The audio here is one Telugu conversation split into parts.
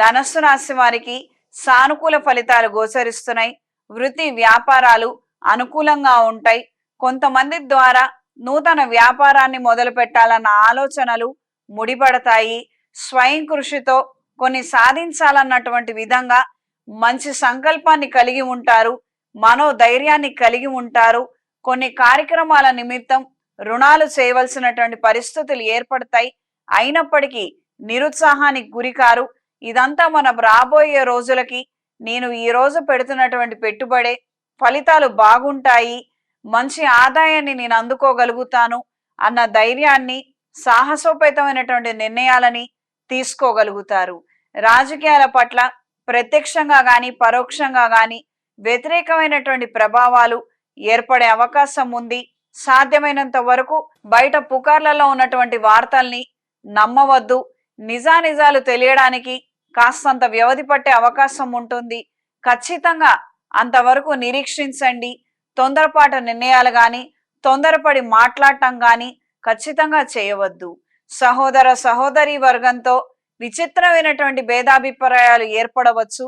ధనస్సు రాశి వారికి సానుకూల ఫలితాలు గోచరిస్తున్నాయి. వృత్తి వ్యాపారాలు అనుకూలంగా ఉంటాయి. కొంతమంది ద్వారా నూతన వ్యాపారాన్ని మొదలు పెట్టాలన్న ఆలోచనలు ముడిపడతాయి. స్వయం కృషితో కొన్ని సాధించాలన్నటువంటి విధంగా మంచి సంకల్పాన్ని కలిగి ఉంటారు. మనోధైర్యాన్ని కలిగి ఉంటారు. కొన్ని కార్యక్రమాల నిమిత్తం రుణాలు చేయవలసినటువంటి పరిస్థితులు ఏర్పడతాయి. అయినప్పటికీ నిరుత్సాహానికి గురికారు. ఇదంతా మనం రాబోయే రోజులకి నేను ఈ రోజు పెడుతున్నటువంటి పెట్టుబడే ఫలితాలు బాగుంటాయి మంచి ఆదాయాన్ని నేను అందుకోగలుగుతాను అన్న ధైర్యాన్ని సాహసోపేతమైనటువంటి నిర్ణయాలని తీసుకోగలుగుతారు. రాజకీయాల పట్ల ప్రత్యక్షంగా కానీ పరోక్షంగా కానీ వ్యతిరేకమైనటువంటి ప్రభావాలు ఏర్పడే అవకాశం ఉంది. సాధ్యమైనంత వరకు బయట పుకార్లలో ఉన్నటువంటి వార్తల్ని నమ్మవద్దు. నిజానిజాలు తెలియడానికి కాస్తంత వ్యవధి పట్టే అవకాశం ఉంటుంది. ఖచ్చితంగా అంతవరకు నిరీక్షించండి. తొందరపాటు నిర్ణయాలు కానీ తొందరపడి మాట్లాడటం కానీ ఖచ్చితంగా చేయవద్దు. సహోదర సహోదరి వర్గంతో విచిత్రమైనటువంటి భేదాభిప్రాయాలు ఏర్పడవచ్చు.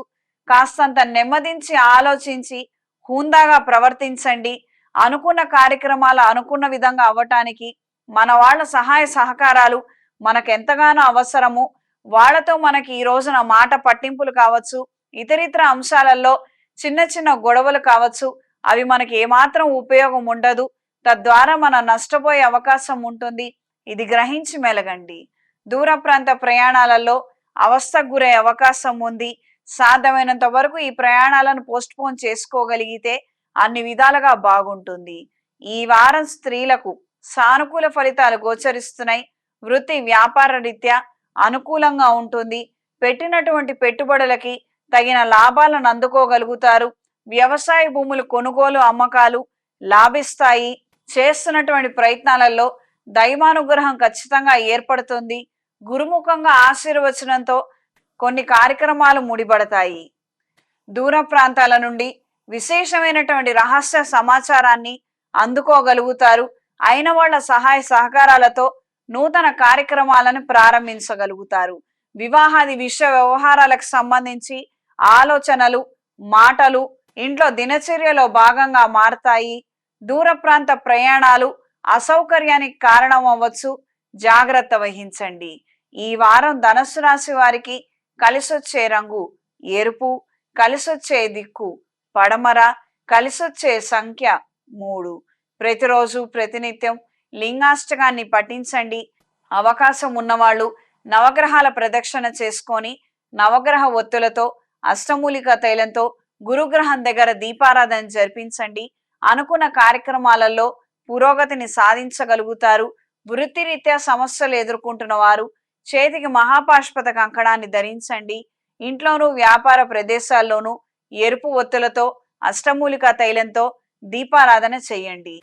కాస్తంత నెమ్మదించి ఆలోచించి హుందాగా ప్రవర్తించండి. అనుకున్న కార్యక్రమాలు అనుకున్న విధంగా అవ్వటానికి మన వాళ్ళ సహాయ సహకారాలు మనకెంతగానో అవసరము. వాళ్ళతో మనకి ఈ రోజున మాట పట్టింపులు కావచ్చు ఇతరితర అంశాలలో చిన్న చిన్న గొడవలు కావచ్చు అవి మనకి ఏమాత్రం ఉపయోగం ఉండదు. తద్వారా మనం నష్టపోయే అవకాశం ఉంటుంది. ఇది గ్రహించి మెలగండి. దూర ప్రాంత ప్రయాణాలలో అవస్థకు గురే అవకాశం ఉంది. సాధ్యమైనంత వరకు ఈ ప్రయాణాలను పోస్ట్ పోన్ చేసుకోగలిగితే అన్ని విధాలుగా బాగుంటుంది. ఈ వారం స్త్రీలకు సానుకూల ఫలితాలు గోచరిస్తున్నాయి. వృత్తి వ్యాపార రీత్యా అనుకూలంగా ఉంటుంది. పెట్టినటువంటి పెట్టుబడులకి తగిన లాభాలను అందుకోగలుగుతారు. వ్యవసాయ భూములు కొనుగోలు అమ్మకాలు లాభిస్తాయి. చేస్తున్నటువంటి ప్రయత్నాలలో దైవానుగ్రహం ఖచ్చితంగా ఏర్పడుతుంది. గురుముఖంగా ఆశీర్వచనంతో కొన్ని కార్యక్రమాలు ముడిపడతాయి. దూర ప్రాంతాల నుండి విశేషమైనటువంటి రహస్య సమాచారాన్ని అందుకోగలుగుతారు. అయిన వాళ్ళ సహాయ సహకారాలతో నూతన కార్యక్రమాలను ప్రారంభించగలుగుతారు. వివాహాది విషయ వ్యవహారాలకు సంబంధించి ఆలోచనలు మాటలు ఇంట్లో దినచర్యలో భాగంగా మారతాయి. దూర ప్రాంత ప్రయాణాలు అసౌకర్యానికి కారణం అవ్వచ్చు జాగ్రత్త వహించండి. ఈ వారం ధనస్సు రాశి వారికి కలిసొచ్చే రంగు ఎరుపు కలిసొచ్చే దిక్కు పడమర కలిసొచ్చే సంఖ్య మూడు. ప్రతిరోజు ప్రతినిత్యం లింగాష్టకాన్ని పఠించండి. అవకాశం ఉన్నవాళ్ళు నవగ్రహాల ప్రదక్షిణ చేసుకొని నవగ్రహ ఒత్తులతో అష్టమూలిక తైలంతో గురుగ్రహం దగ్గర దీపారాధన జరిపించండి. అనుకున్న కార్యక్రమాలలో పురోగతిని సాధించగలుగుతారు. వృత్తిరీత్యా సమస్యలు ఎదుర్కొంటున్న వారు చేతికి మహాపాష్పత కంకణాన్ని ధరించండి. ఇంట్లోనూ వ్యాపార ప్రదేశాల్లోనూ ఎరుపు ఒత్తులతో అష్టమూలిక తైలంతో దీపారాధన చేయండి.